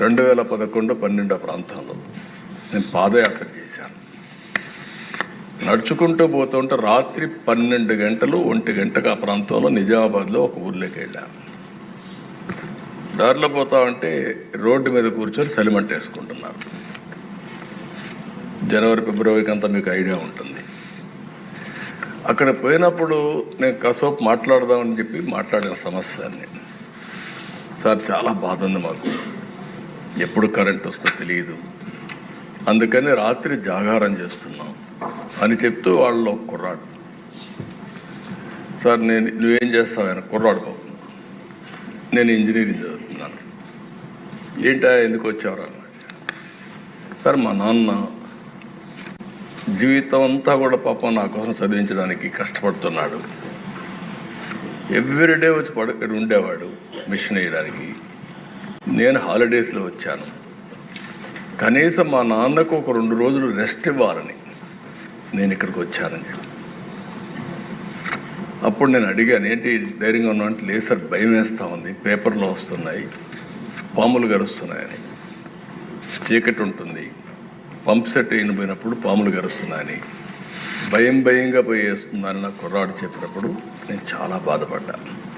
రెండు వేల పదకొండు పన్నెండో ప్రాంతంలో నేను పాదయాత్ర చేశాను. నడుచుకుంటూ పోతుంటే రాత్రి పన్నెండు గంటలు ఒంటి గంటకు ఆ ప్రాంతంలో నిజామాబాద్లో ఒక ఊర్లోకి వెళ్ళాను. దారిలో పోతా ఉంటే రోడ్డు మీద కూర్చొని సెలిమెంట్ వేసుకుంటున్నారు. జనవరి ఫిబ్రవరికి అంతా మీకు ఐడియా ఉంటుంది. అక్కడ పోయినప్పుడు నేను కాసేపు మాట్లాడదామని చెప్పి మాట్లాడిన సమస్యని. సార్ చాలా బాధ ఉంది మాకు. ఎప్పుడు కరెంట్ వస్తుందో తెలియదు అందుకని రాత్రి జాగారం చేస్తున్నాం అని చెప్తూ వాళ్ళు ఒక కుర్రాడు. సార్ నేను నువ్వేం చేస్తావు? ఆయన కుర్రాడు బాబు నేను ఇంజనీరింగ్ చదువుతున్నాను. ఏంటా ఎందుకు వచ్చేవారు? అన్నాడు. సార్ మా నాన్న జీవితం అంతా కూడా పాపం నా కోసం చదివించడానికి కష్టపడుతున్నాడు. ఎవ్రీడే వచ్చి పడు ఇక్కడ ఉండేవాడు మిషన్ వేయడానికి. నేను హాలిడేస్లో వచ్చాను. కనీసం మా నాన్నకు ఒక రెండు రోజులు రెస్ట్ ఇవ్వాలని నేను ఇక్కడికి వచ్చానని చెప్పి. అప్పుడు నేను అడిగాను ఏంటి ధైర్యంగా ఉన్నా అంటే లేదు సార్ భయం వేస్తూ ఉంది. పేపర్లో వస్తున్నాయి. పాములు గరుస్తున్నాయని. చీకటి ఉంటుంది. పంప్ సెట్ అయినపోయినప్పుడు పాములు గరుస్తున్నాయని. భయం భయంగా పోయి వేస్తుందని నా కుర్రాడు చెప్పినప్పుడు నేను చాలా బాధపడ్డాను